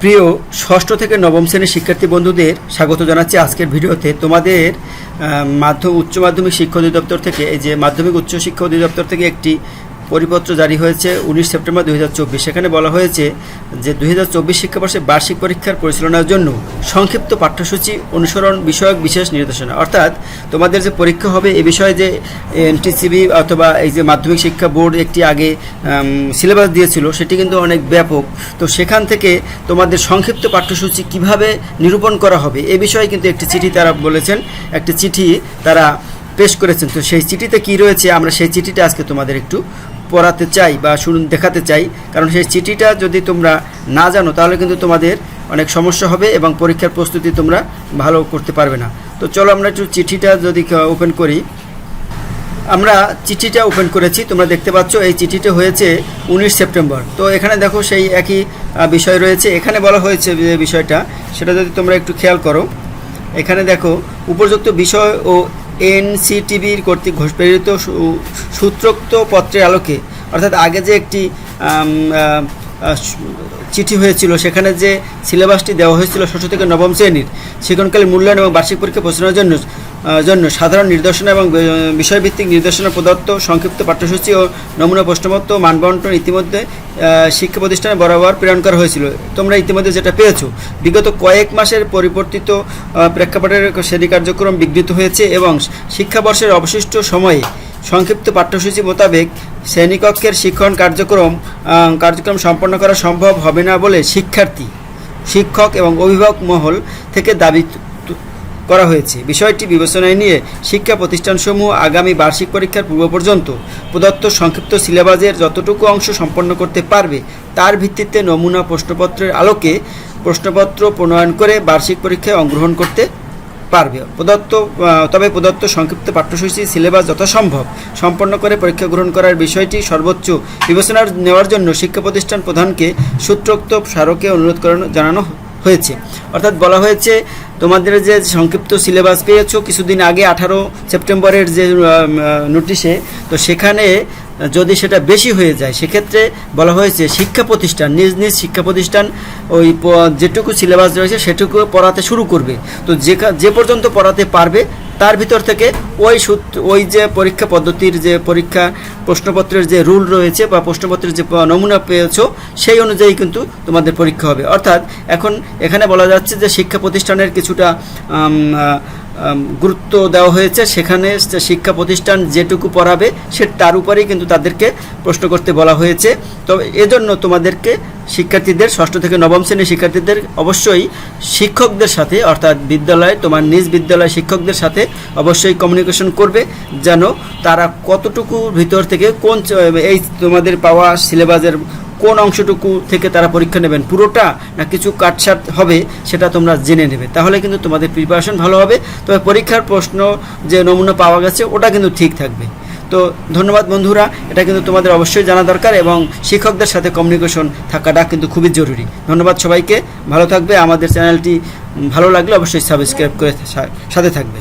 প্রিয় ষষ্ঠ থেকে নবম শ্রেণির শিক্ষার্থী বন্ধুদের স্বাগত জানাচ্ছি আজকের ভিডিওতে। তোমাদের মাধ্যম, উচ্চ মাধ্যমিক শিক্ষা অধিদপ্তর থেকে, এই যে মাধ্যমিক উচ্চ শিক্ষা অধিদপ্তর থেকে একটি পরিপত্র জারি হয়েছে উনিশ সেপ্টেম্বর দুই সেখানে বলা হয়েছে যে দুই হাজার চব্বিশ শিক্ষাবর্ষে বার্ষিক পরীক্ষার পরিচালনার জন্য সংক্ষিপ্ত পাঠ্যসূচি অনুসরণ বিষয়ক বিশেষ নির্দেশনা। অর্থাৎ তোমাদের যে পরীক্ষা হবে এ বিষয়ে যে এনটিসিবি অথবা এই যে মাধ্যমিক শিক্ষা বোর্ড একটি আগে সিলেবাস দিয়েছিল, সেটি কিন্তু অনেক ব্যাপক। তো সেখান থেকে তোমাদের সংক্ষিপ্ত পাঠ্যসূচি কীভাবে নিরূপণ করা হবে এ বিষয়ে কিন্তু একটি চিঠি তারা বলেছেন, একটি চিঠি তারা পেশ করেছেন। তো সেই চিঠিতে কি রয়েছে আমরা সেই চিঠিটা আজকে তোমাদের একটু পড়াতে চাই বা শুনুন দেখাতে চাই, কারণ সেই চিঠিটা যদি তোমরা না জানো, তাহলে কিন্তু তোমাদের অনেক সমস্যা হবে এবং পরীক্ষার প্রস্তুতি তোমরা ভালো করতে পারবে না। তো চলো আমরা একটু চিঠিটা যদি ওপেন করি। আমরা চিঠিটা ওপেন করেছি, তোমরা দেখতে পাচ্ছ এই চিঠিটা হয়েছে উনিশ সেপ্টেম্বর। তো এখানে দেখো সেই একই বিষয় রয়েছে। এখানে বলা হয়েছে যে বিষয়টা, সেটা যদি তোমরা একটু খেয়াল করো। এখানে দেখো, উপযুক্ত বিষয় ও এনসিটিভির কর্তৃক প্রেরিত সূত্রোক্ত পত্রের আলোকে, অর্থাৎ আগে যে একটি চিঠি হয়েছিল, সেখানে যে সিলেবাসটি দেওয়া হয়েছিল ষষ্ঠ থেকে নবম শ্রেণির সেখানকালে মূল্যায়ন এবং বার্ষিক পরীক্ষা প্রশ্নের জন্য জন্য সাধারণ নির্দেশনা এবং বিষয়ভিত্তিক নির্দেশনা প্রদত্ত সংক্ষিপ্ত পাঠ্যসূচি ও নমুনা প্রশ্নপত্র মানবন্টন ইতিমধ্যে শিক্ষা প্রতিষ্ঠানে বরাবর প্রেরণ করা হয়েছিল। তোমরা ইতিমধ্যে যেটা পেয়েছ, বিগত কয়েক মাসের পরিবর্তিত প্রেক্ষাপটের শ্রেণি কার্যক্রম বিঘ্নিত হয়েছে এবং শিক্ষাবর্ষের অবশিষ্ট সময়ে সংক্ষিপ্ত পাঠ্যসূচি মোতাবেক শ্রেণীকক্ষের শিক্ষণ কার্যক্রম কার্যক্রম সম্পন্ন করা সম্ভব হবে না বলে শিক্ষার্থী, শিক্ষক এবং অভিভাবক মহল থেকে দাবি করা হয়েছে। বিষয়টি বিবেচনায় নিয়ে শিক্ষা প্রতিষ্ঠানসমূহ আগামী বার্ষিক পরীক্ষার পূর্ব পর্যন্ত প্রদত্ত সংক্ষিপ্ত সিলেবাসের যতটুকু অংশ সম্পন্ন করতে পারবে, তার ভিত্তিতে নমুনা প্রশ্নপত্রের আলোকে প্রশ্নপত্র প্রণয়ন করে বার্ষিক পরীক্ষায় অংশগ্রহণ করতে পারবে। প্রদত্ত তবে প্রদত্ত সংক্ষিপ্ত পাঠ্যসূচি সিলেবাস যথাসম্ভব। সম্পন্ন করে পরীক্ষা গ্রহণ করার বিষয়টি সর্বোচ্চ বিবেচনা নেওয়ার জন্য শিক্ষা প্রতিষ্ঠান প্রধানকে সূত্রোক্ত স্মারকে অনুরোধ করানো, জানানো হয়েছে। অর্থাৎ বলা হয়েছে তোমাদের যে সংক্ষিপ্ত সিলেবাস পেয়েছ, কিছুদিন আগে, আঠারো সেপ্টেম্বরের যে নোটিশে, তো সেখানে যদি সেটা বেশি হয়ে যায়, সেক্ষেত্রে বলা হয়েছে শিক্ষা প্রতিষ্ঠান, নিজ নিজ শিক্ষা প্রতিষ্ঠান ওই যেটুকু সিলেবাস রয়েছে, সেটুকু পড়াতে শুরু করবে। তো যে যে পর্যন্ত পড়াতে পারবে তার ভিতর থেকে ওই ওই যে পরীক্ষা পদ্ধতির যে পরীক্ষা, প্রশ্নপত্রের যে রুল রয়েছে বা প্রশ্নপত্রের যে নমুনা পেয়েছ, সেই অনুযায়ী কিন্তু তোমাদের পরীক্ষা হবে। অর্থাৎ এখন এখানে বলা যাচ্ছে যে শিক্ষা প্রতিষ্ঠানের কিছুটা গুরুত্ব দেওয়া হয়েছে। সেখানে শিক্ষা প্রতিষ্ঠান যেটুকু পড়াবে, সে তার উপরেই কিন্তু তাদেরকে প্রশ্ন করতে বলা হয়েছে। তবে এজন্য তোমাদেরকে শিক্ষার্থীদের, ষষ্ঠ থেকে নবম শ্রেণির শিক্ষার্থীদের অবশ্যই শিক্ষকদের সাথে, অর্থাৎ বিদ্যালয়ে, তোমার নিজ বিদ্যালয় শিক্ষকদের সাথে অবশ্যই কমিউনিকেশন করবে, যেন তারা কতটুকু ভিতর থেকে কোন এই তোমাদের পাওয়া সিলেবাসের কোন অংশটুকু থেকে তারা পরীক্ষা নেবেন, পুরোটা না কিছু কাটছাট হবে সেটা তোমরা জেনে নেবে। তাহলে কিন্তু তোমাদের প্রিপারেশন ভালো হবে। তবে পরীক্ষার প্রশ্ন যে নমুনা পাওয়া গেছে, ওটা কিন্তু ঠিক থাকবে। তো ধন্যবাদ বন্ধুরা, এটা কিন্তু তোমাদের অবশ্যই জানা দরকার এবং শিক্ষকদের সাথে কমিউনিকেশন থাকাটা কিন্তু খুবই জরুরি। ধন্যবাদ সবাইকে, ভালো থাকবে। আমাদের চ্যানেলটি ভালো লাগলে অবশ্যই সাবস্ক্রাইব করে সাথে থাকবে।